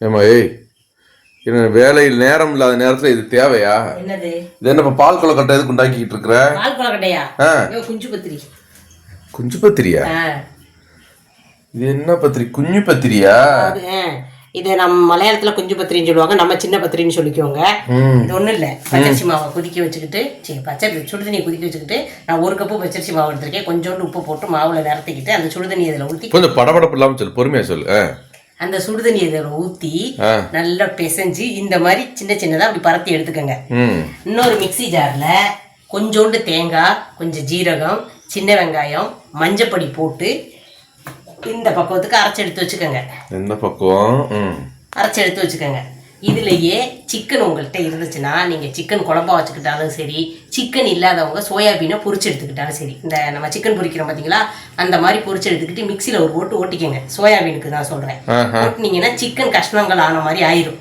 ஏமா ஏய் என்ன வேலையில் நேரம் இல்லாத நேரத்துல இது தேவையா? என்னது? இது என்ன பால் கொலக்கட்டை எதுக்கு உண்டாக்கிட்டு இருக்கிற? பால் கொலக்கட்டையா குஞ்சு பத்திரி. குஞ்சு பத்திரியா. இது என்ன பத்திரி? குஞ்சு பத்திரியா. இது நம்ம மலையாளத்துல குஞ்சு பத்திரின்னு சொல்லுவாங்க. நம்ம சின்ன பத்திரின்னு சொல்லிக்கோங்க இது ஒண்ணும் இல்ல. பச்சரிசி மாவை கொதிக்க வச்சுக்கிட்டு சரி பச்சரி சுடுதண்ணியை கொதிக்க வச்சுக்கிட்டு நான் ஒரு கப்பு பச்சரிசி மாவு எடுத்திருக்கேன். கொஞ்சோண்டு உப்பு போட்டு மாவுல நிறத்திக்கிட்டு அந்த சுடுதண்ணி இதுல ஊத்தி கொஞ்சம் படபடப்பு இல்லாம சொல்லு. பொறுமையா சொல்லு. அந்த சுடுதண்ணி இதில் ஆ. நல்லா பிசைஞ்சு இந்த மாதிரி சின்ன சின்னதா அப்படி பரத்தி எடுத்துக்கோங்க. இன்னொரு மிக்ஸி ஜார்ல கொஞ்சோண்டு தேங்காய் கொஞ்சம் ஜீரகம் சின்ன வெங்காயம் மஞ்சப்பொடி போட்டு இந்த பக்குவத்துக்கு அரைச்சி எடுத்து வச்சுக்கோங்க. என்ன பக்குவம்? அரைச்சி எடுத்து வச்சுக்கோங்க. இதுலயே சிக்கன் உங்கள்கிட்ட இருந்துச்சுன்னா நீங்க சிக்கன் குழம்பா வச்சுக்கிட்டாலும் சரி சிக்கன் இல்லாதவங்க சோயாபீனை பொரிச்சு எடுத்துக்கிட்டாலும் சரி இந்த நம்ம சிக்கன் பொரிக்கிறோம் பாத்தீங்களா அந்த மாதிரி பொரிச்சு எடுத்துக்கிட்டு மிக்சியில ஒரு ஓட்டு ஓட்டிக்கங்க. சோயாபீனுக்கு தான் சொல்றேன். ஆஹா. ஓட்டினீங்கன்னா சிக்கன் கஷ்ணங்கள் ஆன மாதிரி ஆயிரும்.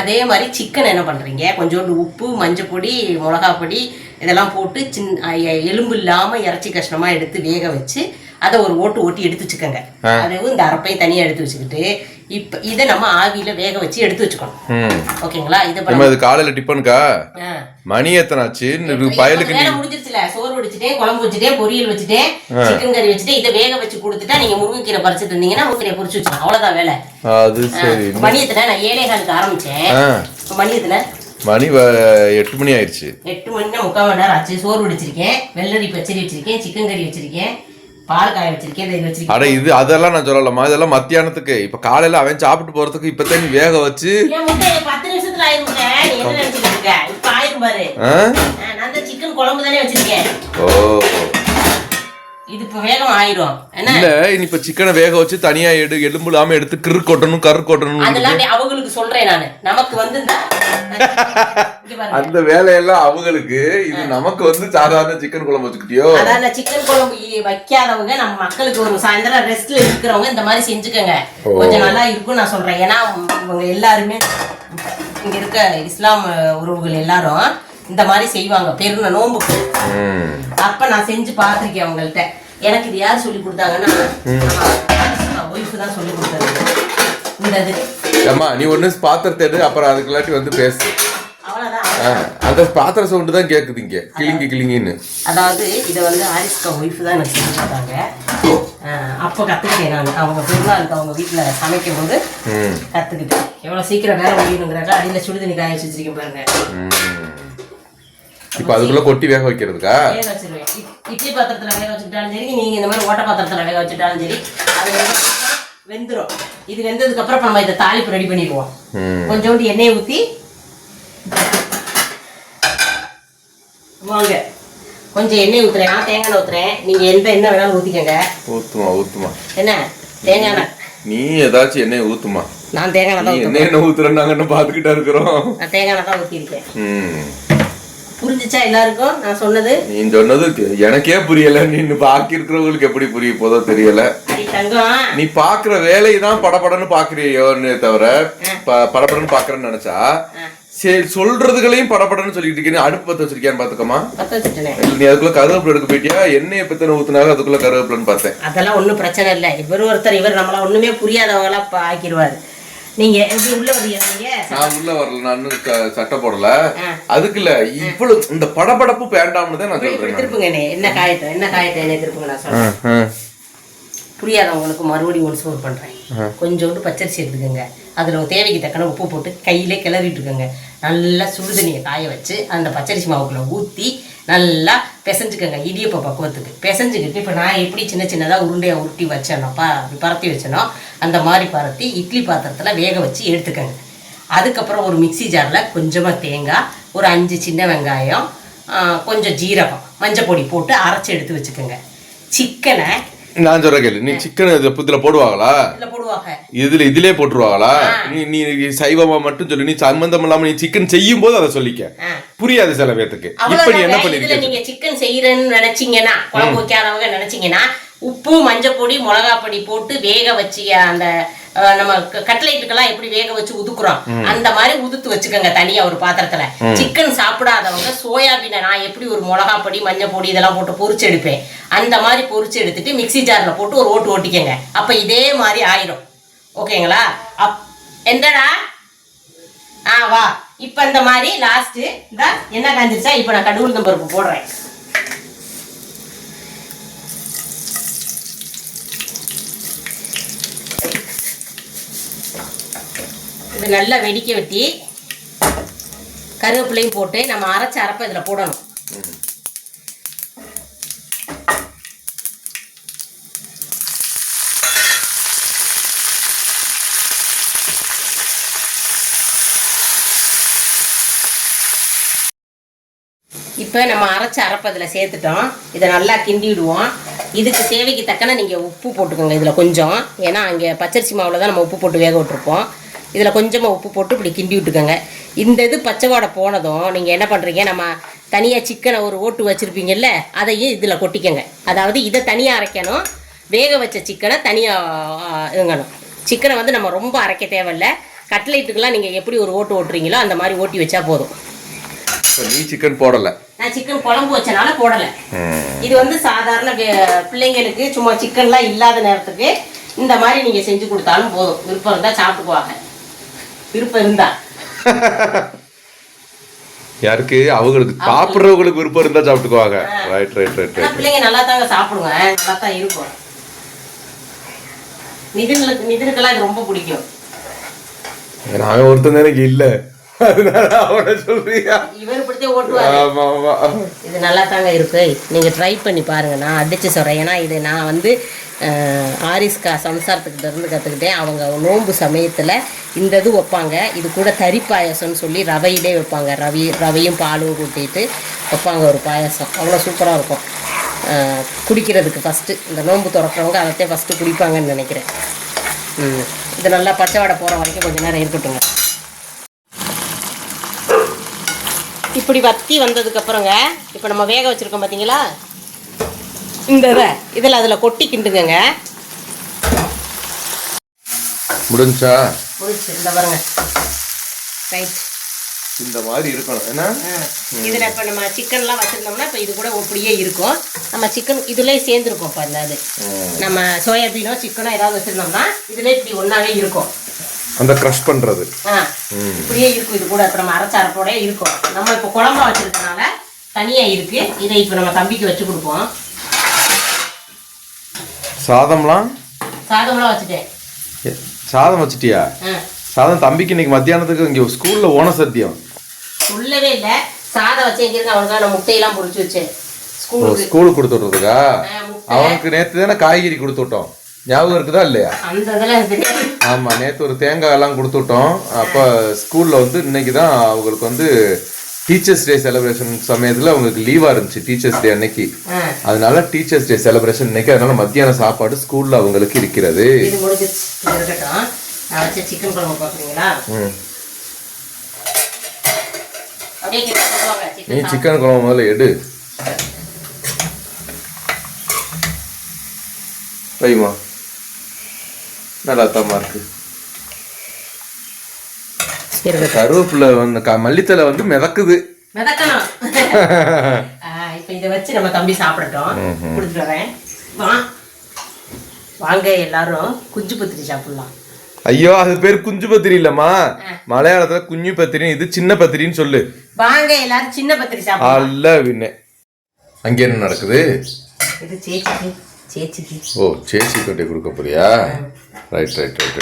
அதே மாதிரி சிக்கன் என்ன பண்றீங்க? கொஞ்சோண்டு உப்பு மஞ்சள் பொடி மிளகா பொடி இதெல்லாம் போட்டு சின் எலும்பு இல்லாம இறைச்சி கஷ்ணமா எடுத்து வேக வச்சு அதை ஒரு ஓட்டு ஓட்டி எடுத்து வச்சுக்கோங்க. அதுவும் இந்த அரப்பையும் தனியா எடுத்து வச்சுக்கிட்டு இப்ப இதை நம்ம ஆவியில வேக வச்சு எடுத்து வச்சுக்கணும். ஓகேங்களா? இதை நம்ம இது காலையில டிஃபனுக்கா. மணி எத்தனாச்சு பயலுக்கு வேலை முடிஞ்சிருச்சுல. சோறு வச்சுட்டேன் குழம்பு வச்சுட்டேன் பொரியல் வச்சுட்டேன் சிக்கன் கறி வச்சுட்டேன். இதை வேக வச்சு கொடுத்துட்டா நீங்க முருங்கைக்கீரை பறிச்சு தந்தீங்கன்னா முருங்கைக்கீரை பொரிச்சு வச்சுக்கலாம். அவ்வளவுதான் வேலை. அது சரி. மணியத்துல நான் ஏழே காலுக்கு ஆரம்பிச்சேன். மணியத்துல மணி எட்டு மணி ஆயிடுச்சு. எட்டு மணினா முக்கால் மணி நேரம் ஆச்சு. சோறு வச்சிருக்கேன் வெள்ளரி பச்சரி வச்சிருக்கேன். சிக்கன் கறி வச்சிருக்கேன். பால் காய வச்சிருக்கேன் இதை வச்சிருக்கேன் அட இது அதெல்லாம் நான் சொல்லலாமா இதெல்லாம் மத்தியானத்துக்கு. இப்ப காலையில அவன் சாப்பிட்டு போறதுக்கு இப்பதான் நீ வேக வச்சு. என் முட்டை பத்து நிமிஷத்துல ஆயிருங்க நீ என்ன நினைச்சிட்டு இருக்க? இப்ப ஆயிரும் பாரு. ஆ? ஆ, நான் தான் சிக்கன் குழம்பு தானே வச்சிருக்கேன். ஓ. இது இப்ப வேகம் ஆயிரும். என்ன? இல்ல இனி இப்ப சிக்கனை வேக வச்சு தனியா எடு எலும்பு இல்லாம எடுத்து கொட்டணும் கரு கொட்டணும் அதெல்லாம் அவங்களுக்கு சொல்றேன் நானு. நமக்கு வந்து. அந்த வேலையெல்லாம் அவங்களுக்கு இது நமக்கு வந்து சாதாரண சிக்கன் குழம்பு வச்சுக்கிட்டியோ? அதான் சிக்கன் குழம்பு வைக்காதவங்க நம்ம மக்களுக்கு ஒரு சாயந்தரம் ரெஸ்ட்ல இருக்கிறவங்க இந்த மாதிரி செஞ்சுக்கோங்க. கொஞ்சம் நல்லா இருக்கும் நான் சொல்றேன். ஏன்னா இவங்க எல்லாருமே இங்க இருக்க இஸ்லாம் உறவுகள் எல்லாரும் இந்த மாதிரி செய்வாங்க. பெருன நோம்புக்கு ம். அப்ப நான் செஞ்சு பார்த்திருக்கேன் அவங்கள்ட்ட. எனக்கு இது யார் சொல்லி கொடுத்தாங்கன்னா ஒய்ஃப் தான் சொல்லி இந்த இது. ஏம்மா நீ ஒண்ணு பாத்திரத்தை எடு அப்புறம் அதுக்குள்ளாட்டி வந்து பேசு. அந்த பாத்திர சவுண்டு தான் கேக்குது இங்க. கிளிங்கி கிளிங்கின்னு. அதாவது இதை வந்து ஆரிஸ்கா ஒய்ஃப் தான் எனக்கு சொல்லி கொடுத்தாங்க. அப்போ கற்றுக்கிட்டேன் நான். அவங்க பெருநாளுக்கு அவங்க வீட்டில் சமைக்கும் போது கற்றுக்கிட்டேன் எவ்வளோ சீக்கிரம் வேலை முடியணுங்கிறாங்க அடியில் சுடுதண்ணி காய வச்சு வச்சிருக்கேன் பாருங்க. இப்ப அதுக்குள்ள கொட்டி வேக வைக்கிறதுக்கா? வேக வச்சிருவேன். இட்- இட்லி பாத்திரத்தில் வேக வச்சுக்கிட்டாலும் சரி நீங்கள் இந்த மாதிரி ஓட்ட பாத்திரத்தில் வேக வச்சுட்டாலும் சரி அது வந்து வெந்துடும் இது வெந்ததுக்கு அப்புறம் நம்ம இதை தாளிப்பு ரெடி பண்ணிடுவோம். கொஞ்சோண்டு எண்ணெயை ஊற்றி வாங்க. கொஞ்சம் எண்ணெய் ஊற்றுறேன் நான் தேங்காய் ஊற்றுறேன் நீங்கள் எந்த எண்ணெய் வேணாலும் ஊற்றிக்கங்க ஊத்துமா ஊத்துமா என்ன? தேங்காய் நீ ஏதாச்சும் எண்ணெய் ஊத்துமா நான் தேங்காய் தான் என்ன எண்ணெய் ஊத்துற நாங்க என்ன பாத்துக்கிட்டா இருக்கிறோம்? நான் தேங்காய் தான் ஊற்றிருக்கேன் ம். புரிஞ்சுச்சா எல்லாருக்கும்? நான் சொன்னது. நீ சொன்னது எனக்கே புரியல. நீ பாக்கி இருக்கிறவங்களுக்கு எப்படி புரிய போதோ தெரியல. நீ பாக்குற வேலையை தான் படபடன்னு பாக்குறியோன்னு தவிர படபடன்னு பாக்குறேன்னு நினைச்சா சரி சொல்றதுகளையும் படபடன்னு சொல்லிட்டு இருக்கேன். அடுப்பு பத்த வச்சிருக்கியான்னு பாத்துக்கமா? நீ அதுக்குள்ள கருவேப்பிலை எடுக்க போயிட்டியா? எண்ணெயை பத்தன ஊத்துனாலும் அதுக்குள்ள கருவேப்பிலைன்னு பார்த்தேன். அதெல்லாம் ஒன்றும் பிரச்சனை இல்லை. இவர் ஒருத்தர் இவர் நம்மள ஒன்றுமே புரியாதவங்களா ஆக்கிடுவார் நீங்க எப்படி உள்ள வரீங்க நான் உள்ள வரல நான் இன்னும் க- சட்டை போடல. அதுக்கு இல்ல இவ்வளவு இந்த படபடப்பு வேண்டாம்னு தான் நான் இப்படி சொல்றேன் திருப்புங்க என்னை. காயத்தை என்ன காயத்தை என்ன திருப்புங்க நான் சொல்றேன். புரியாதவங்களுக்கு மறுபடியும் ஒன்று சோறு பண்ணுறேன் கொஞ்சோண்டு பச்சரிசி எடுத்துக்கோங்க. அதில் தேவைக்கு தக்கன உப்பு போட்டு கையிலே கிளறிட்டு இருக்கோங்க. நல்லா சுடுதண்ணியை காய வச்சு அந்த பச்சரிசி மாவுக்குள்ள ஊற்றி நல்லா பிசைஞ்சுக்கோங்க இடியப்ப பக்குவத்துக்கு. பிசைஞ்சுக்கிட்டு இப்போ நான் எப்படி சின்ன சின்னதாக உருண்டையாக உருட்டி வச்சேனோப்பா அப்படி பரத்தி வச்சேனோ அந்த மாதிரி பரத்தி இட்லி பாத்திரத்தில் வேக வச்சு எடுத்துக்கோங்க. அதுக்கப்புறம் ஒரு மிக்ஸி ஜாரில் கொஞ்சமாக தேங்காய் ஒரு அஞ்சு சின்ன வெங்காயம் கொஞ்சம் ஜீரகம் மஞ்சள் பொடி போட்டு அரைச்சி எடுத்து வச்சுக்கோங்க. சிக்கனை நான் சொல்ற கேளு. நீ சிக்கன் இதுல போடுவாங்களா? இதில் இதுலயே போட்டுருவாங்களா? நீ நீ சைவமா மட்டும் சொல்லு. நீ சம்பந்தம் இல்லாம நீ சிக்கன் செய்யும் போது அதை சொல்லிக்க. புரியாது சில பேத்துக்கு. இப்ப நீ என்ன பண்ணிருக்க? நீங்க சிக்கன் செய்யறேன்னு நினைச்சீங்கன்னா குழம்பு வைக்காதவங்க நினைச்சீங்கன்னா உப்பு மஞ்சள் பொடி மிளகா பொடி போட்டு வேக வச்சு அந்த நம்ம கட்லைட்டுக்கெல்லாம் எப்படி வேக வச்சு உதுக்குறோம்? அந்த மாதிரி உதுத்து வச்சுக்கோங்க தனியா ஒரு பாத்திரத்துல. சிக்கன் சாப்பிடாதவங்க சோயாபீனை நான் எப்படி ஒரு மிளகா பொடி மஞ்சள் பொடி இதெல்லாம் போட்டு பொரிச்சு எடுப்பேன். அந்த மாதிரி பொரிச்சு எடுத்துட்டு மிக்ஸி ஜார்ல போட்டு ஒரு ஓட்டு ஓட்டிக்கங்க. அப்ப இதே மாதிரி ஆயிரும். ஓகேங்களா? அப் என்னடா ஆ வா. இப்போ இந்த மாதிரி லாஸ்ட்டு இந்த என்ன காஞ்சிருச்சா? இப்போ நான் கடுகு உளுந்தம் பருப்பு போடுறேன். இது நல்லா வெடிக்க வெட்டி கருவேப்பிலையும் போட்டு நம்ம அரைச்ச அரைப்பை இதில் போடணும். இப்போ நம்ம அரைச்ச அரைப்பை இதில் சேர்த்துட்டோம். இதை நல்லா கிண்டி விடுவோம் இதுக்கு தேவைக்கு தக்கன நீங்கள் உப்பு போட்டுக்கோங்க இதில் கொஞ்சம். ஏன்னா அங்கே பச்சரிசி மாவில் தான் நம்ம உப்பு போட்டு வேக விட்டுருப்போம். இதில் கொஞ்சமாக உப்பு போட்டு இப்படி கிண்டி விட்டுக்கோங்க. இந்த இது பச்சை வாடை போனதும் நீங்கள் என்ன பண்ணுறீங்க நம்ம தனியாக சிக்கனை ஒரு ஓட்டு வச்சுருப்பீங்கல்ல அதையும் இதில் கொட்டிக்கங்க. அதாவது இதை தனியாக அரைக்கணும். வேக வச்ச சிக்கனை தனியாக இங்கணும் சிக்கனை வந்து நம்ம ரொம்ப அரைக்க தேவையில்ல. கட்லைட்டுக்கெல்லாம் நீங்கள் எப்படி ஒரு ஓட்டு ஓட்டுறீங்களோ அந்த மாதிரி ஓட்டி வச்சா போதும். நீ சிக்கன் போடல. நான் சிக்கன் குழம்பு வச்சனால போடலை. இது வந்து சாதாரண பிள்ளைங்களுக்கு சும்மா சிக்கன்லாம் இல்லாத நேரத்துக்கு இந்த மாதிரி நீங்கள் செஞ்சு கொடுத்தாலும் போதும். விருப்பம் இருந்தால் சாப்பிட்டுக்குவாங்க. விருப்பம் இருந்தா. யாருக்கு? அவங்களுக்கு சாப்பிடுறவங்களுக்கு விருப்பம் இருந்தா சாப்பிட்டுக்குவாங்க. ரைட் ரைட் ரைட் ரைட் பிள்ளைங்க நல்லா தாங்க சாப்பிடுங்க நல்லா தான் இருக்கும். நிதினுக்கு நிதினுக்கெல்லாம் இது ரொம்ப பிடிக்கும். நான் ஒருத்தன் எனக்கு இல்ல. அதனால அவனை சொல்றியா? இவர் இப்படித்தான் ஓட்டுவாரு. ஆமா ஆமா. இது நல்லா தாங்க இருக்கு. நீங்கள் ட்ரை பண்ணி பாருங்கள் நான் அடித்து சொல்கிறேன் ஏன்னா இது நான் வந்து ஆரிஸ்கா சம்சாரத்துக்கிட்ட இருந்து கற்றுக்கிட்டேன் அவங்க நோன்பு சமயத்தில் இந்த இது வைப்பாங்க. இது கூட தறி பாயாசம்னு சொல்லி ரவையிலே வைப்பாங்க. ரவி ரவையும் பாலும் கூட்டிட்டு வைப்பாங்க ஒரு பாயாசம். அவ்வளோ சூப்பராக இருக்கும். குடிக்கிறதுக்கு ஃபஸ்ட்டு இந்த நோன்பு திறக்கிறவங்க அதைத்தே ஃபஸ்ட்டு குடிப்பாங்கன்னு நினைக்கிறேன். இது நல்லா பச்சை வடை போகிற வரைக்கும் கொஞ்சம் நேரம் இருக்கட்டுங்க. இப்படி வத்தி வந்ததுக்கப்புறங்க இப்போ நம்ம வேக வச்சிருக்கோம் பார்த்தீங்களா இந்த இதை இதில் அதில் கொட்டி கிண்டுங்க முடிஞ்சா? முடிச்சு இந்த பாருங்க. ரைட் இந்த மாதிரி இருக்கணும். என்ன? இதில் இப்போ நம்ம சிக்கன்லாம் வச்சுருந்தோம்னா இப்போ இது கூட அப்படியே இருக்கும். நம்ம சிக்கன் இதுலேயே சேர்ந்துருக்கோம் இப்போ இது நம்ம சோயாபீனோ சிக்கனோ ஏதாவது வச்சுருந்தோம்னா இதில் இப்படி ஒன்றாவே இருக்கும். அந்த க்ரஷ் பண்றது. ஆ. இப்படியே இருக்கும் இது கூட இப்போ நம்ம அரைச்ச அரைப்போடே இருக்கும். நம்ம இப்போ குழம்பா வச்சிருக்கனால தனியாக இருக்குது இதை இப்போ நம்ம தம்பிக்கு வச்சு கொடுப்போம். சாதம்லாம்? சாதம்லாம் வச்சுட்டேன். சாதம் வச்சிட்டியா? சாதம் தம்பிக்கு இன்னைக்கு மத்தியானத்துக்கு இங்க ஸ்கூல்ல ஓன சத்தியம். சொல்லவே இல்லை. சாதம் வச்சு எங்கிருந்து அவனுக்கு நான் முட்டையெல்லாம் பொரிச்சு வச்சேன். ஸ்கூலுக்கு. ஸ்கூலுக்கு கொடுத்து விட்றதுக்கா. அவனுக்கு நேத்து தானே காய்கறி கொடுத்து விட்டோம். ஞாபகம் இருக்குதா இல்லையா? அந்த இதில் எனக்கு தெரியாது. ஆமா நேத்து ஒரு தேங்காய் எல்லாம் கொடுத்து விட்டோம். அப்ப ஸ்கூல்ல வந்து இன்னைக்கு தான் அவங்களுக்கு வந்து டீச்சர்ஸ் டே செலிப்ரேஷன் சமயத்துல அவங்களுக்கு லீவா இருந்துச்சு டீச்சர்ஸ் டே அன்னைக்கு. அதனால டீச்சர்ஸ் டே செலிப்ரேஷன் இன்னைக்கு. அதனால மத்தியான சாப்பாடு ஸ்கூல்ல அவங்களுக்கு இருக்கிறது. சிக்கன் குழம்பு பார்க்குறீங்களா? நீ சிக்கன் குழம்பு முதல்ல எடு. வைமா. நல்லா தம்மா இருக்கு. இருக்கட்டும் கருவேப்பிலை வந்து மல்லித்தலை வந்து மிதக்குது. மிதக்கணும். இப்போ இதை வச்சு நம்ம தம்பி சாப்பிடட்டும். கொடுத்துட்டு வரேன். வா. வாங்க எல்லாரும் குஞ்சு பத்திரி சாப்பிடலாம். ஐயோ அது பேர் குஞ்சு பத்திரி இல்லம்மா. மலையாளத்துல குஞ்சு பத்திரி இது சின்ன பத்திரின்னு சொல்லு. வாங்க எல்லாரும் சின்ன பத்திரி சாப்பிடலாம். அல்ல விண்ணே அங்க என்ன நடக்குது? இது சேச்சிக்கு சேச்சிக்கு. ஓ சேச்சி கொண்டே கொடுக்க போறியா? ரைட் ரைட் ரைட்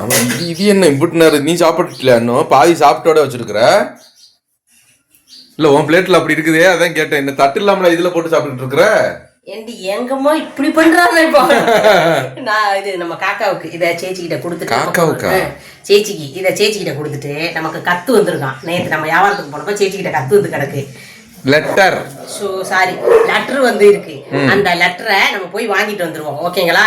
அவன் இது இது என்ன இம்புட்டு நேரம்? நீ சாப்பிட்டுல இன்னும்? பாதி சாப்பிட்டோட வச்சிருக்கிற? இல்ல உன் பிளேட்ல அப்படி இருக்குதே அதான் கேட்டேன். இந்த தட்டு இல்லாமல இதுல போட்டு சாப்பிட்டுட்டு இருக்கிற? ஏண்டி எங்கம்மா இப்படி பண்றாங்க இப்போ? நான் இது நம்ம காக்காவுக்கு இதை சேச்சிக்கிட்ட கொடுத்துட்டு காக்காவுக்கா? சேச்சிக்கு இதை சேச்சிக்கிட்ட கொடுத்துட்டு நமக்கு கத்து வந்திருக்கான். நேத்து நம்ம வியாபாரத்துக்கு போனப்போ சேச்சிக்கிட்ட கத்து வந்து கிடக்கு. லெட்டர் ஸோ சாரி லெட்டர் வந்து இருக்கு. அந்த லெட்டரை நம்ம போய் வாங்கிட்டு வந்துருவோம். ஓகேங்களா?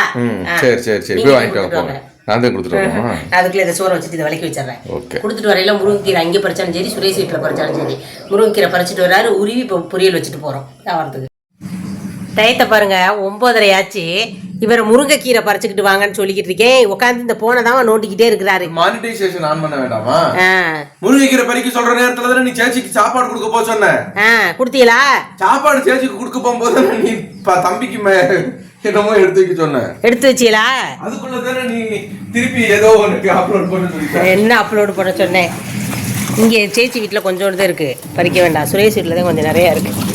சரி சரி சரி. போய் வாங்கிட்டு வாங்க. நான் தான் கொடுத்துட்டு அதுக்குள்ள இதை சோறை வச்சுட்டு இதை விளக்கி வச்சிடுறேன். ஓகே. கொடுத்துட்டு வரையில முருங்கைக்கீரை அங்கே பறிச்சாலும் சரி சுரேஷ் வீட்டில் பறிச்சாலும் சரி. முருங்கைக்கீரை பறிச்சிட்டு வராரு உருவி இப்போ பொரியல் வச்சுட்டு போகிறோம் வியாபாரத்துக்கு டயத்தை பாருங்க ஒன்பதரை ஆச்சு. இவரை முருங்கைக்கீரை பறிச்சுக்கிட்டு வாங்கன்னு சொல்லிக்கிட்டு இருக்கேன். உட்காந்து இந்த போனை தான் நோண்டிக்கிட்டே இருக்கிறாரு. மானிட்டைசேஷன் ஆன் பண்ண வேண்டாமா? முருங்கைக்கீரை பறிக்க சொல்ற நேரத்துல தானே நீ சேச்சிக்கு சாப்பாடு கொடுக்க போ சொன்ன? கொடுத்தீங்களா? சாப்பாடு சேச்சிக்கு கொடுக்க போகும்போது நீ ப- தம்பிக்கு என்னமோ எடுத்து வைக்க சொன்னேன் எடுத்து வச்சீங்களா அதுக்குள்ள தானே நீ திருப்பி ஏதோ உனக்கு அப்லோட் பண்ண சொல்லிட்ட. என்ன அப்லோடு பண்ண சொன்னேன் இங்கே சேச்சி வீட்டில் கொஞ்சோண்டு தான் இருக்குது பறிக்க வேண்டாம். சுரேஷ் வீட்டில் தான் கொஞ்சம் நிறையா இருக்குது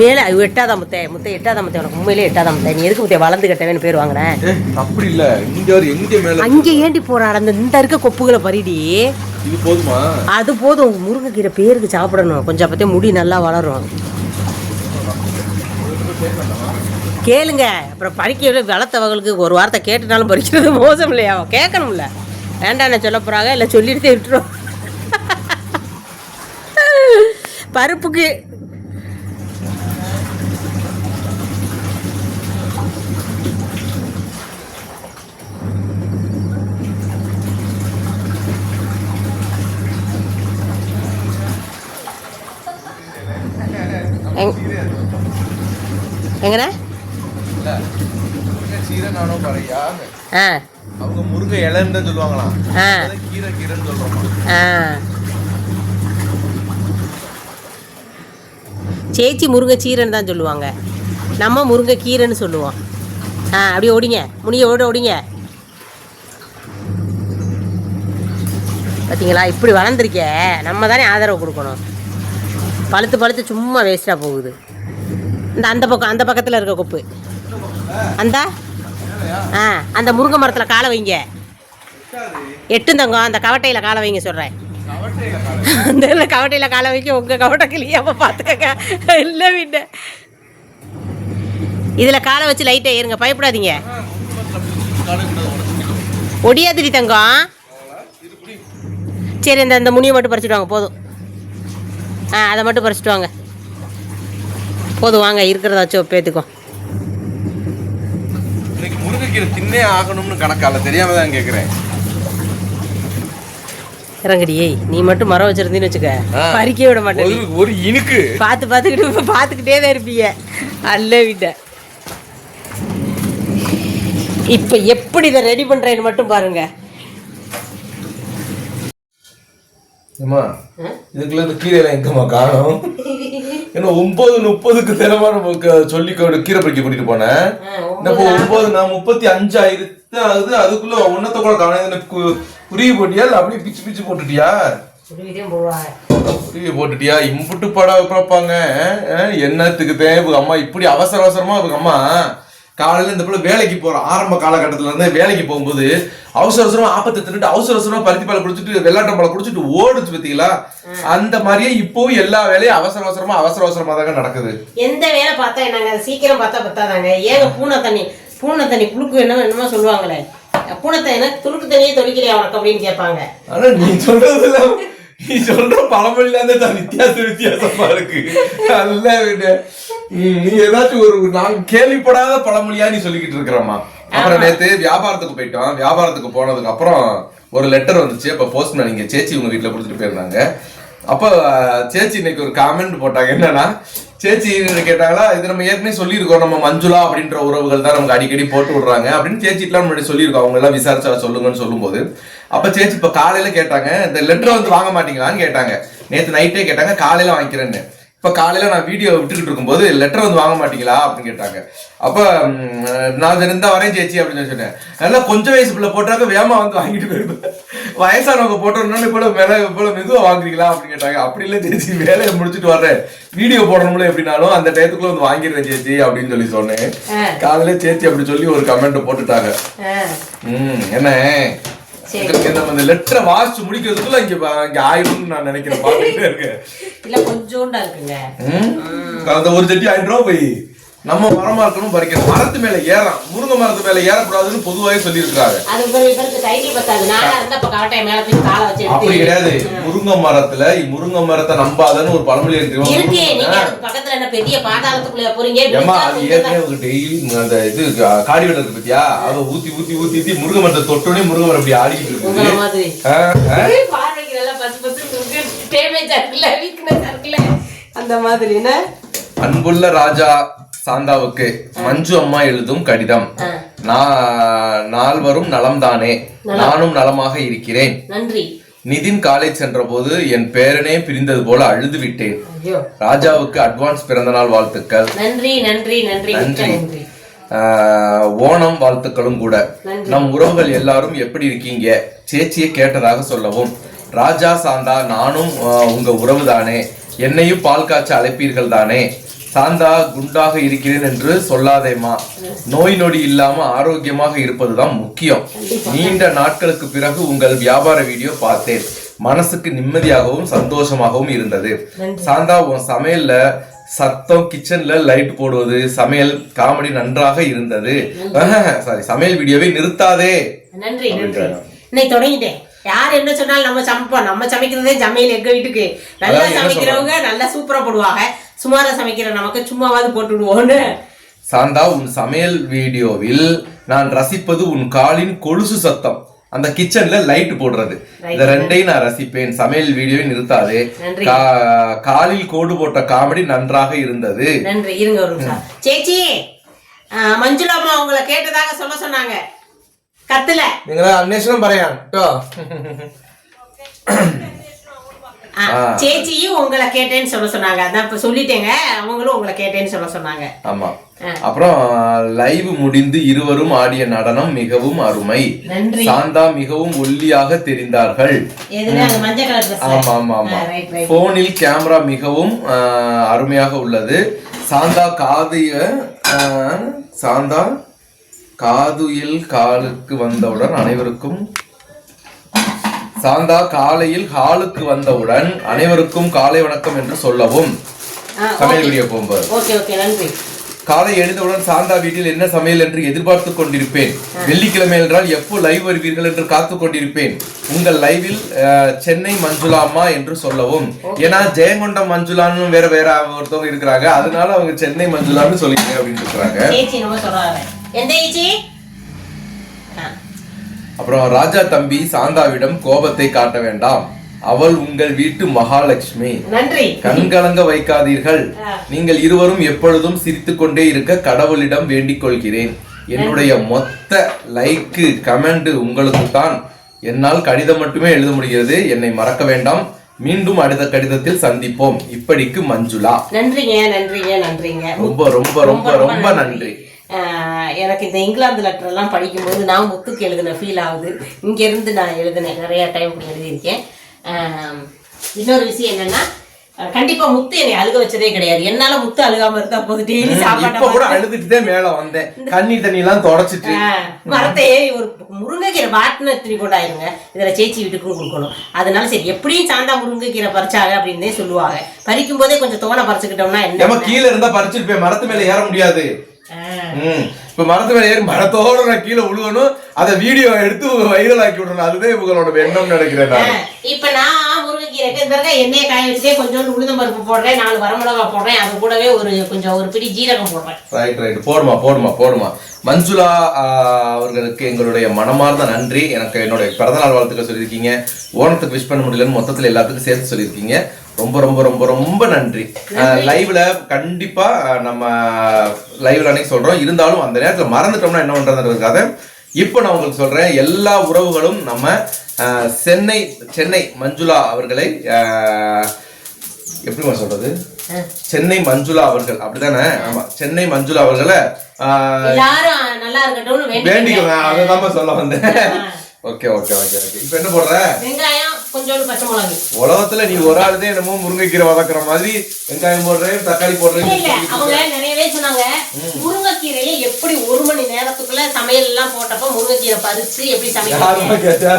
மேல அது எட்டாதாம் முத்தை. முத்தை எட்டாதாம் முத்தை. உனக்கு உண்மையிலே எட்டாதாம் முத்தை. நீ எதுக்கு முத்தைய வளர்ந்து கட்டவேன்னு பேர் வாங்கினேன் ஏய், அப்படி இல்ல. இங்க ஒரு எங்க மேல அங்கே ஏண்டி போறாரு அந்த இந்த இருக்க கொப்புகளை பறிடி. இது போதுமா? அது போதும். முருங்கைக்கீரை பேருக்கு சாப்பிடணும். கொஞ்சம் அப்பத்தே முடி நல்லா வளரும். கேளுங்க. அப்புறம் பறிக்க வளர்த்தவங்களுக்கு ஒரு வார்த்தை கேட்டுனாலும் பறிக்கிறது மோசம் இல்லையா கேட்கணும்ல. வேண்டாம் சொல்ல போகிறாங்க இல்லை சொல்லிட்டு விட்டுரும். பருப்புக்கு எங்- எங்கண்ணே இல்ல முருங்கை சீரை நானும் பறையா ஆ அவங்க முருங்கை இலைன்னு தான் சொல்லுவாங்களாம் கீரை கீரைன்னு சொல்றோமா? சேச்சி முருங்கை சீரைன்னு தான் சொல்லுவாங்க. நம்ம முருங்கை கீரைன்னு சொல்லுவோம். ஆ அப்படியே ஓடிங்க. முனிய ஓட ஓடிங்க. பார்த்தீங்களா இப்படி வளர்ந்துருக்கே. நம்ம தானே ஆதரவு கொடுக்கணும். பழுத்து பழுத்து சும்மா வேஸ்ட்டாக போகுது. இந்த அந்த பக்கம் அந்த பக்கத்தில் இருக்க கொப்பு. அந்த ஆ அந்த முருங்கை மரத்தில் காலை வைங்க. எட்டும் தங்கம் அந்த கவட்டையில் காலை வைங்க சொல்கிறேன் அந்த கவட்டையில் காலை வைக்க உங்கள் கவட்டை கிளியாம பார்த்துக்கங்க இல்லை வீட்ட இதில் காலை வச்சு லைட்டாக ஏறுங்க பயப்படாதீங்க. ஒடியாதிரி தங்கம். சரி இந்த இந்த முனியை மட்டும் பறிச்சுட்டு வாங்க போதும். ஆ அதை மட்டும் பறிச்சுட்டு வாங்க. போதும் வாங்க இருக்கிறத வச்சு பேத்துக்கோ முருங்கைக்கீரை தின்னே ஆகணும்னு கணக்கால தெரியாம தான் கேக்குறேன். இறங்கடி ஏய் நீ மட்டும் மரம் வச்சிருந்தீன்னு வச்சுக்க. பறிக்க விட மாட்டேன். ஒரு இனுக்கு. பார்த்து பார்த்துக்கிட்டு பார்த்துக்கிட்டே தான் இருப்பீங்க. அல்ல விட்ட. இப்போ எப்படி இதை ரெடி பண்ணுறேன்னு மட்டும் பாருங்க. ஏமா இதுக்குள்ள இந்த கீரையில எங்கம்மா காணும்? ஏன்னா ஒன்பது முப்பதுக்கு தினமா நமக்கு சொல்லி கீரை பறிக்க கூட்டிட்டு போனேன். இப்போ ஒன்பது? நான் முப்பத்தி அஞ்சு ஆயிரத்து ஆகுது அதுக்குள்ள ஒன்னத்தை கூட காணும். குருவி போட்டியா? இல்ல அப்படியே பிச்சு பிச்சு போட்டுட்டியா? குருவி போட்டுட்டியா? இம்புட்டு படம் பிறப்பாங்க என்னத்துக்கு தேவை? அம்மா இப்படி அவசர அவசரமா இவங்க அம்மா. காலையில இந்த பிள்ளை வேலைக்கு போறோம் ஆரம்ப காலகட்டத்துல இருந்து வேலைக்கு போகும்போது அவசர அவசரமா ஆப்பத்தை தின்னுட்டு அவசர அவசரமா பருத்தி பாலை குடிச்சிட்டு வெள்ளாட்டம் பாலை குடிச்சிட்டு ஓடுச்சு பாத்தீங்களா அந்த மாதிரியே இப்போவும் எல்லா வேலையும் அவசர அவசரமா அவசர அவசரமா தாங்க நடக்குது. எந்த வேலை பார்த்தா என்னங்க? சீக்கிரம் பார்த்தா பத்தாதாங்க. ஏங்க பூனை தண்ணி பூனை தண்ணி புழுக்கு என்ன என்னமோ சொல்லுவாங்களே. பூனை தண்ணி என்ன துளுக்கு தண்ணியே தொளிக்கிறியா உனக்கு அப்படின்னு கேட்பாங்க. ஆனா நீ சொல்றதுல நீ சொல்ற பழமொழியில இருந்து தான் வித்தியாசம் வித்தியாசமா இருக்கு. நல்ல நீ ஏதாச்சும் ஒரு நான் கேள்விப்படாத பழமொழியா நீ சொல்லிக்கிட்டு இருக்கிறம்மா. அப்புறம் நேத்து வியாபாரத்துக்கு போயிட்டோம். வியாபாரத்துக்கு போனதுக்கு அப்புறம் ஒரு லெட்டர் வந்துச்சு. அப்ப போஸ்ட்மேன் இங்க சேச்சி உங்க வீட்டுல கொடுத்துட்டு போயிருந்தாங்க. அப்போ சேச்சி இன்னைக்கு ஒரு காமெண்ட் போட்டாங்க. என்னன்னா சேச்சி கேட்டாங்களா? இது நம்ம ஏற்கனவே சொல்லியிருக்கோம். நம்ம மஞ்சுளா அப்படின்ற உறவுகள் தான் நமக்கு அடிக்கடி போட்டு விடுறாங்க. அப்படின்னு சேச்சிட்டுலாம் முன்னாடி சொல்லியிருக்கோம். அவங்க எல்லாம் விசாரிச்சா சொல்லுங்கன்னு சொல்லும்போது. அப்ப சேச்சி இப்ப காலையில கேட்டாங்க இந்த லெட்டர் வந்து வாங்க மாட்டீங்களான்னு கேட்டாங்க. நேத்து நைட்டே கேட்டாங்க காலையில வாங்கிக்கிறேன்னு. இப்ப காலையில நான் வீடியோ விட்டுக்கிட்டு இருக்கும்போது லெட்டர் வந்து வாங்க மாட்டீங்களா? அப்படின்னு கேட்டாங்க. அப்ப நான் இருந்தா வரேன் சேச்சி அப்படின்னு சொன்னேன். நல்லா கொஞ்சம் வயசு பிள்ளை போட்டாக்க வேமா வந்து வாங்கிட்டு போயிருப்பேன் வயசானவங்க போட்டோம்னா போல மேல போல மெதுவா வாங்குறீங்களா அப்படின்னு கேட்டாங்க. அப்படி இல்ல சேச்சி வேலையை முடிச்சுட்டு வர்றேன். வீடியோ போடணும்ல எப்படினாலும் அந்த டயத்துக்குள்ள வந்து வாங்கிடுறேன் சேச்சி அப்படின்னு சொல்லி சொன்னேன். காலையில சேச்சி அப்படி சொல்லி ஒரு கமெண்ட் போட்டுட்டாங்க. ம் என்ன? எனக்கு நம்ம இந்த லெட்டரை வாசிச்சு முடிக்கிறதுக்குள்ள இங்க இங்க ஆயிடும்னு நான் நினைக்கிறேன். பாத்துக்கிட்டே இருக்கேன் இல்லை கொஞ்சோண்டா இருக்குங்க? அந்த ஒரு ஜட்டி ஆயிரம் ரூபா போய். நம்ம மரமா இருக்கணும் பறிக்கணும். மரத்து மேல ஏறாம் முருங்கை மரத்து மேல ஏறக்கூடாதுன்னு பொதுவாகவே சொல்லியிருக்காங்க வச்சு அப்படி கிடையாது. முருங்கை மரத்துல முருங்கை மரத்தை நம்பாதன்னு ஒரு பழமொழி இருக்கு? இருக்கு டெய்லி அந்த இது காடி இருக்கு பத்தியா? அதை ஊத்தி ஊத்தி ஊத்தி ஊத்தி முருங்கை மரத்தை தொட்டோடனே முருங்கை மரம் அப்படி ஆடிக்கிட்டு இருக்குல்ல அந்த மாதிரி. அன்புள்ள ராஜா சாந்தாவுக்கு மஞ்சு அம்மா எழுதும் கடிதம். நால்வரும் நலம்தானே. நானும் நலமாக இருக்கிறேன். நன்றி. நிதின் காலேஜ் சென்றபோது என் பேரனே பிரிந்தது போல அழுது விட்டேன். ராஜாவுக்கு அட்வான்ஸ் பிறந்தநாள் வாழ்த்துக்கள். நன்றி நன்றி நன்றி. நன்றி. ஓணம் வாழ்த்துக்களும் கூட. நம் உறவுகள் எல்லாரும் எப்படி இருக்கீங்க? சேச்சியை கேட்டதாக சொல்லவும் ராஜா சாந்தா நானும் உங்க உறவுதானே. என்னையும் பால் காய்ச்ச அழைப்பீர்கள் தானே சாந்தா குண்டாக இருக்கிறேன் என்று சொல்லாதேம்மா. நோய் நொடி இல்லாம ஆரோக்கியமாக இருப்பதுதான் முக்கியம். நீண்ட நாட்களுக்கு பிறகு உங்கள் வியாபார வீடியோ பார்த்தேன். மனசுக்கு நிம்மதியாகவும் சந்தோஷமாகவும் இருந்தது. சாந்தா உன் சமையல்ல சத்தம் கிச்சன்ல லைட் போடுவது சமையல் காமெடி நன்றாக இருந்தது. சாரி சமையல் வீடியோவை நிறுத்தாதே. நன்றி நன்றி. தொடங்கிட்டேன். யார் என்ன சொன்னாலும் நம்ம சமைப்போம். நம்ம சமைக்கிறதே சமையல் எங்க வீட்டுக்கு. நல்லா சமைக்கிறவங்க நல்லா சூப்பரா போடுவாங்க. சுமாரா சமைக்கிற நமக்கு சும்மாவாது போட்டு சாந்தா உன் சமையல் வீடியோவில் நான் ரசிப்பது உன் காலின் கொலுசு சத்தம். அந்த கிச்சன்ல லைட் போடுறது. இந்த ரெண்டையும் நான் ரசிப்பேன். சமையல் வீடியோவை நிறுத்தாது. காலில் கோடு போட்ட காமெடி நன்றாக இருந்தது. நன்றி. இருங்க ஒரு நிமிஷம். சேச்சி மஞ்சுளா அம்மா உங்களை கேட்டதாக சொல்ல சொன்னாங்க. கத்துல. நீங்களா அன்வேஷனம் பறையான். சேச்சியும் உங்களை கேட்டேன்னு சொல்ல சொன்னாங்க. அதான் இப்ப சொல்லிட்டேங்க. அவங்களும் உங்களை கேட்டேன்னு சொல்ல சொன்னாங்க. ஆமா. அப்புறம் லைவ் முடிந்து இருவரும் ஆடிய நடனம் மிகவும் அருமை. நன்றி. சாந்தா மிகவும் ஒல்லியாக தெரிந்தார்கள். ஆமா ஆமா ஆமா. போனில் கேமரா மிகவும் அருமையாக உள்ளது. சாந்தா காது ஆஹ், சாந்தா காதுயில் காலுக்கு வந்தவுடன் அனைவருக்கும் சாந்தா காலையில் ஹாலுக்கு வந்தவுடன் அனைவருக்கும் காலை வணக்கம் என்று சொல்லவும். சமையல் வீடியோ போகும்போது ஓகே ஓகே நன்றி. காலை எழுந்தவுடன் சாந்தா வீட்டில் என்ன சமையல் என்று எதிர்பார்த்து கொண்டிருப்பேன். வெள்ளிக்கிழமை என்றால் எப்போ லைவ் வருவீர்கள் என்று காத்து கொண்டிருப்பேன். உங்கள் லைவில் சென்னை மஞ்சுளா அம்மா என்று சொல்லவும். ஏன்னா ஜெயங்கொண்டம் மஞ்சுளான்னு வேற வேற ஒருத்தவங்க இருக்கிறாங்க. அதனால அவங்க சென்னை மஞ்சுளான்னு சொல்லிங்க அப்படின்னு இருக்கிறாங்க சேச்சி நம்ம சொல்றாங்க எந்த சேச்சி ஆ, அப்புறம் ராஜா தம்பி சாந்தாவிடம் கோபத்தை காட்ட வேண்டாம். அவள் உங்கள் வீட்டு மகாலட்சுமி. நன்றி. கண்கலங்க வைக்காதீர்கள். நீங்கள் இருவரும் எப்பொழுதும் சிரித்துக் கொண்டே இருக்க கடவுளிடம் வேண்டிக் கொள்கிறேன். என்னுடைய மொத்த லைக்கு கமெண்ட் உங்களுக்கு தான். என்னால் கடிதம் மட்டுமே எழுத முடிகிறது. என்னை மறக்க வேண்டாம். மீண்டும் அடுத்த கடிதத்தில் சந்திப்போம். இப்படிக்கு மஞ்சுளா. நன்றிங்க நன்றிங்க நன்றிங்க. ரொம்ப ரொம்ப ரொம்ப ரொம்ப நன்றி. எனக்கு இந்த இங்கிலாந்து லெட்டர் எல்லாம் படிக்கும்போது நான் முத்துக்கு எழுதின ஃபீல் ஆகுது. இங்க இருந்து நான் எழுதினேன் நிறைய டைம் எழுதியிருக்கேன். இன்னொரு விஷயம் என்னன்னா கண்டிப்பா முத்து என்னை அழுக வச்சதே கிடையாது. என்னால முத்து அழுகாம இருந்தா போது டெய்லி சாப்பாட்டை கூட அழுதுட்டு மேல வந்தேன். கண்ணி தண்ணி எல்லாம் தொடச்சிட்டு. ஆஹ் மரத்தை ஒரு முருங்கைக்கீரை வாட்டின துணி கொண்டாயிருங்க இதுல சேச்சி வீட்டுக்கும் கொடுக்கணும். அதனால சரி எப்படியும் சாந்தா முருங்கைக்கீரை பறிச்சாங்க அப்படின்னே சொல்லுவாங்க. பறிக்கும் போதே கொஞ்சம் தோணை பறிச்சுக்கிட்டோம்னா என்ன நம்ம கீழே இருந்தா பறிச்சுட்டு போய் மரத்து மேல ஏற முடியாது. இப்ப மரத்து மேல ஏறி மரத்தோட நான் கீழே விழுவணும் அதை வீடியோ எடுத்து வைரல் ஆக்கி விடணும். அதுதான் இவங்களோட எண்ணம் நினைக்கிறேன் நான். இப்ப நான் முருங்கைக்கீரைக்கு எண்ணெயை காய வச்சுட்டே கொஞ்சோண்டு உளுந்தம் பருப்பு போடுறேன். நாலு வரமிளகா போடுறேன். அது கூடவே ஒரு கொஞ்சம் ஒரு பிடி ஜீரகம் போடுறேன். ரைட் ரைட் போடுமா போடுமா போடுமா. மஞ்சுளா அவர்களுக்கு எங்களுடைய மனமார்ந்த நன்றி. எனக்கு என்னுடைய பிறந்தநாள் வாழ்த்துக்கள் சொல்லியிருக்கீங்க. ஓணத்துக்கு விஷ் பண்ண முடியலன்னு மொத்தத்துல எல்லாத்துக்கும் சேர்த்து சொல்லியிருக்கீங்க. ரொம்ப ரொம்ப ரொம்ப ரொம்ப நன்றி. லைவ்ல கண்டிப்பா நம்ம லைவ்ல அன்னைக்கு சொல்றோம். இருந்தாலும் அந்த நேரத்துல மறந்துட்டோம்னா என்ன பண்றதுன்றதுக்காக இப்போ நான் உங்களுக்கு சொல்றேன். எல்லா உறவுகளும் நம்ம சென்னை சென்னை மஞ்சுளா அவர்களை எப்படிமா சொல்றது? சென்னை மஞ்சுளா அவர்கள். அப்படிதானே? ஆமா. சென்னை மஞ்சுளா அவர்களை. வேண்டிக்கோங்க. அதுதான் சொல்ல வந்தேன். Okay okay okay okay. இப்போ என்ன போடுற? கொஞ்சோண்டு பச்சை மிளகு. உலகத்துல நீ ஒரு ஆள் தான் என்னமோ முருங்கைக்கீரை வதக்குற மாதிரி வெங்காயம் போடுறேன் தக்காளி போடுறேன் இல்ல அவங்க நிறையவே சொன்னாங்க முருங்கைக்கீரையை எப்படி ஒரு மணி நேரத்துக்குள்ள சமையல் எல்லாம் போட்டப்ப முருங்கைக்கீரை பறிச்சு எப்படி சமைக்க கேட்டா.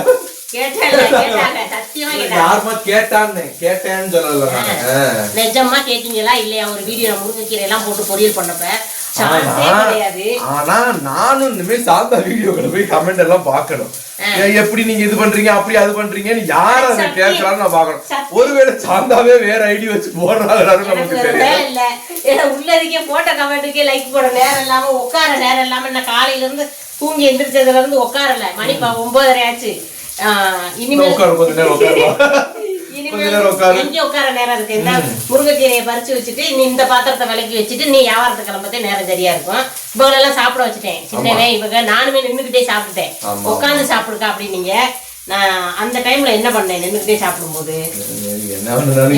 நிஜமா கேட்டீங்களா இல்லையா? ஒரு வீடியோ முருங்கைக்கீரை எல்லாம் போட்டு பொரியல் பண்ணப்ப. ஆனா நானும் இனிமே சாந்தா வீடியோக்களை போய் கமெண்ட் எல்லாம் பார்க்கணும். ஏன் எப்படி நீங்க இது பண்றீங்க அப்படி அது பண்றீங்கன்னு யார் அதை நான் சத்தியம். ஒருவேளை சாந்தாவே வேற ஐடி வச்சு போடுறாங்கன்னு எனக்கு நமக்கு தெரியும் உள்ளதுக்கே போட்ட கமெண்ட்டுக்கே லைக் போட நேரம் இல்லாம உட்கார நேரம் இல்லாம நான் காலையில இருந்து தூங்கி எந்திரிச்சதுல இருந்து உட்காரல. மணி ஒன்பதரை ஆச்சு. இனிமேல் உட்காரு கொஞ்ச நேரம் உட்காரு. இனிமேல் எங்க உட்கார நேரம் இருக்கு. இந்த முருங்கைக்கீரையை பறிச்சு வச்சுட்டு நீ இந்த பாத்திரத்தை விலக்கி வச்சுட்டு நீ வியாபாரத்துக்கு கிளம்பத்தே நேரம் சரியா இருக்கும். சாப்பிட வச்சுட்டேன். சின்னவே இவங்க நானுமே நின்னுக்கிட்டே சாப்பிட்டுட்டேன். ஆமா. உட்காந்து சாப்பிடுக்கா அப்படின்னீங்க. நான் அந்த டைம்ல என்ன பண்ணேன்? நின்றுக்கிட்டே சாப்பிடும்போது.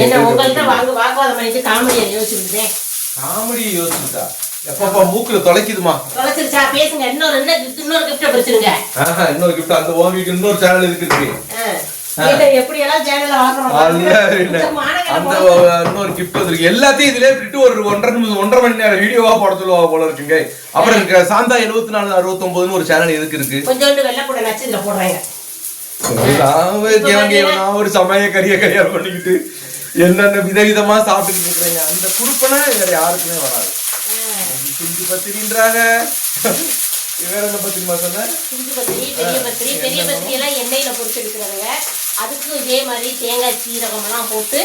என்ன உங்கள்கிட்ட வாங்க வாக்குவாதம் பண்ணிட்டு காமெடியை யோசிச்சுருந்தேன் காமெடி யோசிச்சுட்டா எப்பப்பா மூக்குல தொலைக்குதுமா? தொலைச்சிருச்சா? பேசுங்க. இன்னொரு இன்னொரு கிஃப்ட பிடிச்சிருங்க. இன்னொரு கிஃப்ட் அந்த ஓவிக்கு இன்னொரு சேனல் இருக்கு இன்னொரு கிஃப்ட் வந்திருக்கு எல்லாத்தையும் இதுல விட்டு ஒரு ஒன்றரை ஒன்றரை மணி நேரம் வீடியோவா போட சொல்லுவா போல இருக்குங்க. அப்புறம் சாந்தா எழுபத்தி நாலு அறுபத்தொன்பதுன்னு ஒரு சேனல் எதுக்கு இருக்கு? நான் ஒரு சமய கரிய கல்யாணம் பண்ணிக்கிட்டு என்னென்ன விதவிதமா சாப்பிட்டுக்கிட்டு இருக்கிறேங்க. அந்த குடுப்பனை வேற யாருக்குமே வராது. குஞ்சு பத்திரின்றாங்க. வேற என்ன பத்திரி பெரிய பத்திரி பெரிய பத்திரி? எல்லாம் எண்ணெயில பொரிச்சு எடுக்கிறாங்க அதுக்கும் இதே மாதிரி தேங்காய் சீரகம் எல்லாம் போட்டு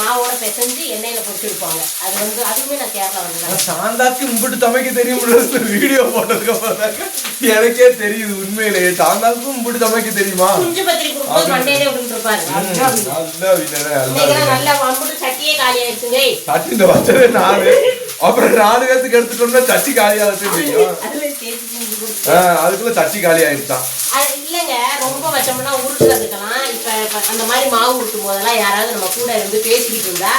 மாவோட பிசைஞ்சு எண்ணெயில பொரிச்சு எடுப்பாங்க. அது வந்து அதுவுமே நான் கேரளா வந்து சாந்தாக்கு இம்பிட்டு சமைக்க தெரியும் வீடியோ போட்டதுக்கு எனக்கே தெரியுது உண்மையிலேயே. சாந்தாக்கும் இம்பிட்டு சமைக்க தெரியுமா? குஞ்சு பத்திரி கொடுக்கும்போது மண்டையிலே விட்டு இருப்பாரு நல்லா வம்புட்டு சட்டியே காலி ஆயிடுச்சுங்க சட்டில வச்சதே நாலு அப்புறம் நாலு பேத்துக்கு எடுத்துட்டோம்னா சட்டி காலி ஆகுது அதுக்குள்ள சட்டி காலி ஆயிடுச்சான் இல்லைங்க ரொம்ப வச்சோம்னா உருட்டுறதுக்கெல்லாம் இப்ப அந்த மாதிரி மாவு உருட்டும் போதெல்லாம் யாராவது நம்ம கூட இருந்து பேசிக்கிட்டு இருந்தா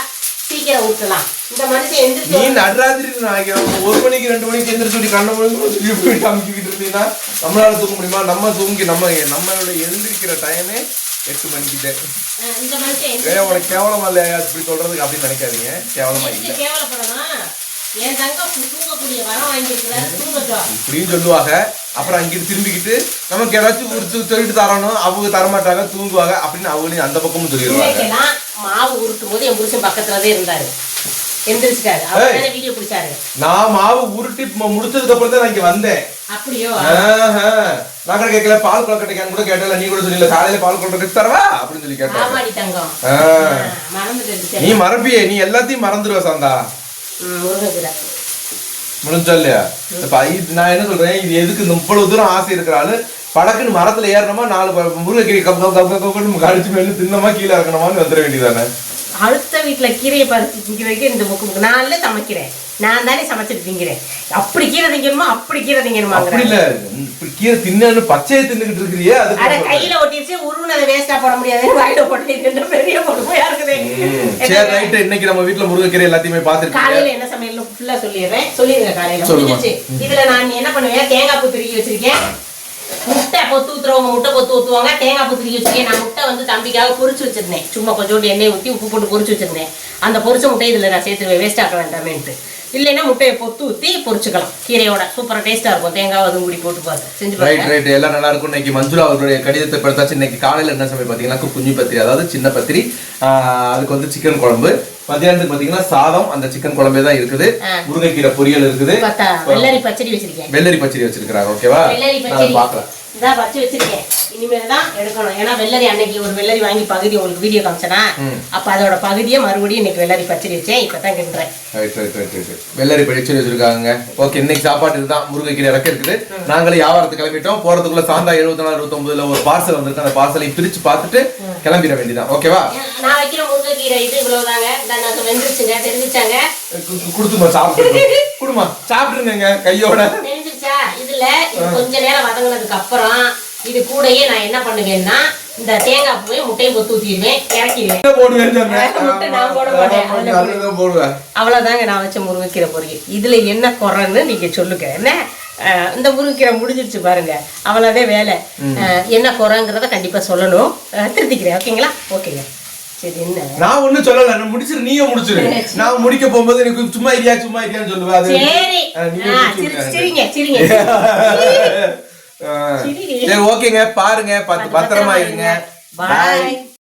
சீக்கிரம் உருட்டலாம் இந்த மனுஷன் நீ எந்திரிச்சு நடராத்திரி நாளைக்கு ஒரு மணிக்கு ரெண்டு மணிக்கு எந்திரிச்சு சொல்லி கண்ண மணி போயிட்டு அமைக்கிட்டு இருந்தீங்கன்னா நம்மளால தூங்க முடியுமா? நம்ம தூங்கி நம்ம நம்மளோட எழுந்திருக்கிற டைமே எட்டு மணிக்கிட்ட. உனக்கு கேவலமா இல்லையா? இப்படி சொல்றதுக்கு அப்படின்னு நினைக்காதீங்க. கேவலமா இல்லை. என் தங்கம் தூங்கக்கூடிய வரம் வாங்கியிருக்கிறாரு தூங்கட்டும். இப்படின்னு சொல்லுவாங்க. அப்புறம் அங்கிட்டு திரும்பிக்கிட்டு நமக்கு ஏதாச்சும் ஒரு சொல்லிட்டு தரணும் அவங்க தரமாட்டாங்க தூங்குவாங்க அப்படின்னு அவங்களையும் அந்த பக்கமும் சொல்லிடுவாங்க. மாவு உருட்டும் போது என் புருஷன் பக்கத்துலதான் இருந்தாரு. நான் மாவு உருட்டி முடிச்சதுக்கு அப்புறம் தான் நான் இங்க வந்தேன். அப்படியோ? ஆஹா. நான் கூட கேட்கல பால் கொலக்கட்டைக்கான் கூட கேட்டல நீ கூட சொல்லல காலையில பால் கொலக்கட்டை தரவா? அப்படின்னு சொல்லி கேட்டேன் நீ மறப்பியே நீ எல்லாத்தையும் மறந்துடுவ சாந்தா. முடிஞ்சா இல்லையா இப்ப நான் என்ன சொல்றேன் இது எதுக்கு இந்த இவ்வளவு தூரம் ஆசை இருக்கிறாள் படக்குன்னு மரத்துல ஏறணுமா நாலு முருங்கைக்கீரை கப் கப் கப் கடிச்சு மேல தின்னமா கீழே இறக்கணுமான்னு வந்துட வேண்டியதானே அடுத்த வீட்டுல கீரையை பறிச்சு திங்கிறதுக்கு இந்த புக்கு புக்கு நான் இல்ல சமைக்கிறேன். நான் தானே சமைச்சிட்டு திங்கிறேன். அப்படி கீரை திங்கணுமா? அப்படி கீரை திங்கணுமாங்கிற இல்ல. கீரை தின்னு பச்சையை தின்னுகிட்டு இருக்கிறியே அட அதுக்கு கையில ஒட்டிடுச்சு உருவனதை வேஸ்டா போட முடியாது. வாயில போட்டு பெரிய கொடுமையா இருக்குது. சரி ரைட்டு இன்னைக்கு நம்ம வீட்டுல முருங்கைக்கீரை எல்லாத்தையுமே பார்த்துருக்கீங்க. காலையில என்ன சமையல் ஃபுல்லா சொல்லிடுறேன். சொல்லிடுங்க காலையில. சொல்லுமா. முடிஞ்சிருச்சு. இதுல நான் என்ன பண்ணுவேன்? தேங்காய் பூ திருக்கி வச்சிருக்கேன். முட்டை பொத்து ஊத்துறவங்க முட்டை பொத்து ஊத்துவாங்க. தேங்காய் பொத்து திருக்கி நான் முட்டை வந்து தம்பிக்காக பொரிச்சு வச்சிருந்தேன். சும்மா கொஞ்சோண்டு எண்ணெய் ஊற்றி உப்பு போட்டு பொரிச்சு வச்சிருந்தேன். அந்த பொரிச்ச முட்டை இதுல நான் சேர்த்துருவேன். வேஸ்ட் ஆக்க வேண்டாமேன்ட்டு. இல்லைன்னா முட்டையை பொத்து ஊற்றி பொரிச்சுக்கலாம். கீரையோட சூப்பரா டேஸ்டா இருக்கும். தேங்காய் அதுவும் கூடி போட்டு பாருங்க. செஞ்சு ரைட் ரைட் எல்லாம் நல்லா இருக்கும். இன்னைக்கு மஞ்சுளா அவர்களுடைய கடிதத்தை படுத்தாச்சு. இன்னைக்கு காலையில என்ன சமையல் பாத்தீங்கன்னா குஞ்சு பத்திரி. அதாவது சின்ன பத்திரி. ஆஹ் அதுக்கு வந்து சிக்கன் குழம்பு. மத்தியானத்துக்கு பாத்தீங்கன்னா சாதம். அந்த சிக்கன் குழம்பே தான் இருக்குது. முருங்கைக்கீரை பொரியல் இருக்குது. பார்த்தா வெள்ளரி பச்சடி வச்சிருக்கேன். வெள்ளரி பச்சடி வச்சிருக்காங்க ஓகேவா? பாக்குறேன் இதான் வச்சு வச்சிருக்கேன். இனிமேல் தான் எடுக்கணும். ஏன்னா வெள்ளரி அன்னைக்கு ஒரு வெள்ளரி வாங்கி பகுதி உங்களுக்கு வீடியோ காமிச்சனா. அப்ப அதோட பகுதியை மறுபடியும் இன்னைக்கு வெள்ளரி பச்சடி வச்சேன். இப்பதான் கிண்டுறேன். வெள்ளரி பச்சடி வச்சிருக்காங்க ஓகே இன்னைக்கு சாப்பாடு இதுதான். முருங்கைக்கீரை இறக்க இருக்குது. நாங்களே வியாபாரத்துக்கு கிளம்பிட்டோம். போறதுக்குள்ள சாந்தா எழுபத்தி நாலு இருபத்தொன்பதுல ஒரு பார்சல் வந்திருக்கு. அந்த பார்சலை பிரிச்சு பார்த்துட்டு கிளம்பிட வேண்டியதான் ஓகேவா நான் வைக்கிற முருங்கைக்கீரை இது இவ்வளவுதாங்க. வெந்துருச்சுங்க. தெரிஞ்சிச்சாங்க? கொடுத்துமா சாப்பிட்டு குடுமா சாப்பிட்டுருங்க கையோட. தெரிஞ்சிருச்சா இதுல இது கொஞ்ச நேரம் வதங்கினதுக்கு அப்புறம் இது கூடயே நான் என்ன பண்ணுவேன்னா இந்த தேங்காய் பூவையும் முட்டையும் கொத்து ஊத்திடுவேன் இறக்கிடுவேன். முட்டை நான் போட மாட்டேன். ஆமா, அதுதான் போடுவேன். அவ்வளவுதாங்க நான் வச்ச முருங்கைக்கீரை பொரியல். இதுல என்ன குறைன்னு நீங்க சொல்லுங்க. என்ன? இந்த முருங்கைக்கீரை முடிஞ்சிருச்சு பாருங்க. அவ்வளோதான் வேலை. என்ன குறைங்கிறத கண்டிப்பா சொல்லணும். திருத்திக்கிறேன் ஓகேங்களா? ஓகேங்க. நான் ஒண்ணும் சொல்லல நான் முடிச்சிரு நீயே முடிச்சிரு. நான் முடிக்க போகும்போது எனக்கு சும்மா இரியா சும்மா இரியான்னு சொல்லுவேன் அது சரி. ஓகேங்க பாருங்க பத்து பத்திரமா இருங்க. பாய்